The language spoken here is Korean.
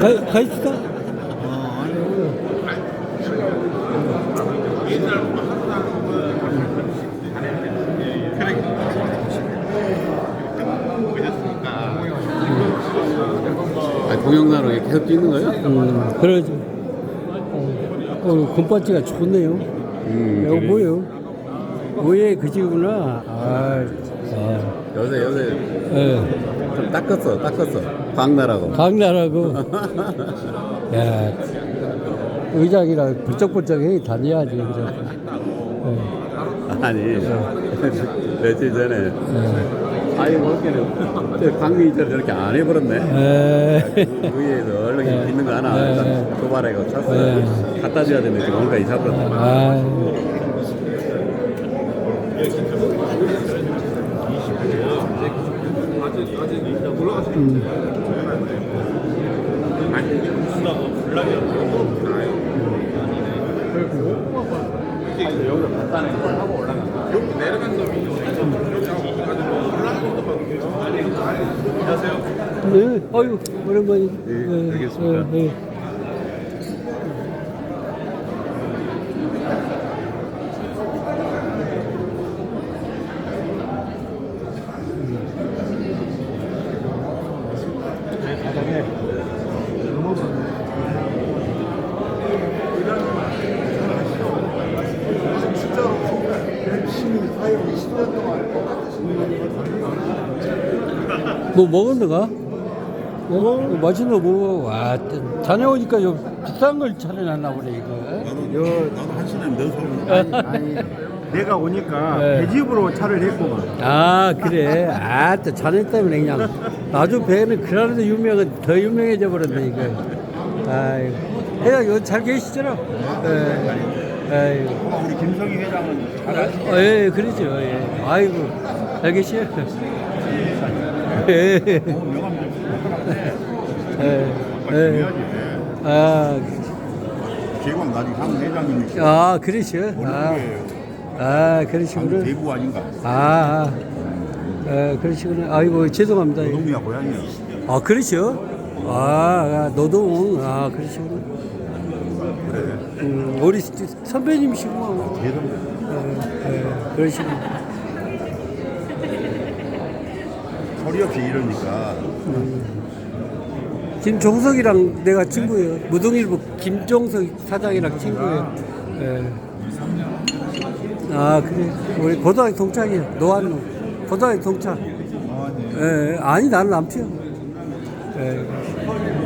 가, 가 있을까? 아, 동영상으로 이렇게 계속 찍는 거예요? 음, 그러지. 어, 어, 금바지가 좋네요. 음, 이거 뭐예요? 뭐예 그지구나. 아, 아, 요새 요새 예, 좀 닦았어, 닦았어. 광나라고. 강나라고. 야, 의장이라 불쩍불쩍해 다녀야지 그래. 예, 아니 며칠 전에 예. 아이 먹기는 저 강민이처럼 저렇게 안 해버렸네. 에, 위에서 얼른 네. 있는 거 하나 네. 일단 도발해고 찼어. 네. 갖다 줘야 되는데 지금 잡혔네. 아, 네, 어유 오랜만에. 네, 알겠습니다. 예, 뭐 먹었는가? 어? 맛있는 거 먹어. 와, 다녀오니까 좀 비싼 걸 차려놨나 보네, 이거. 요 나도 한 시간 넣어서 아니, 아니 내가 오니까 네. 배집으로 차를 했구만 아, 그래. 아, 또 자네 때문에 그냥. 나주 배는 그라는데 유명한, 더 유명해져 버렸네, 이거. 아이고. 해야 이거 잘 계시잖아. 예. 아이고. 우리 김성희 회장은 잘하지 어, 예, 그러죠. 예. 아이고. 잘 계시요 예. 예. 예. 아, 제왕 나중에 상 회장님이시고 아, 그러시요. 아, 아, 그러시구나. 대부 아닌가 아, 아, 에, 그러시구나. 아이고, 죄송합니다. 노동이야 고향이야 아, 그러시요? 아, 아, 노동, 아. 그래 음, 우리 선배님이시구나. 대선 예, 예, 그러시구나. 소리 없이 이러니까 김종석이랑 내가 친구예요. 무동일보 김종석 사장이랑 친구예요. 예. 아, 그래. 우리 고등학교 동창이에요. 노안로. 고등학교 동창. 아, 네. 예, 아니, 나는 안 피워. 예.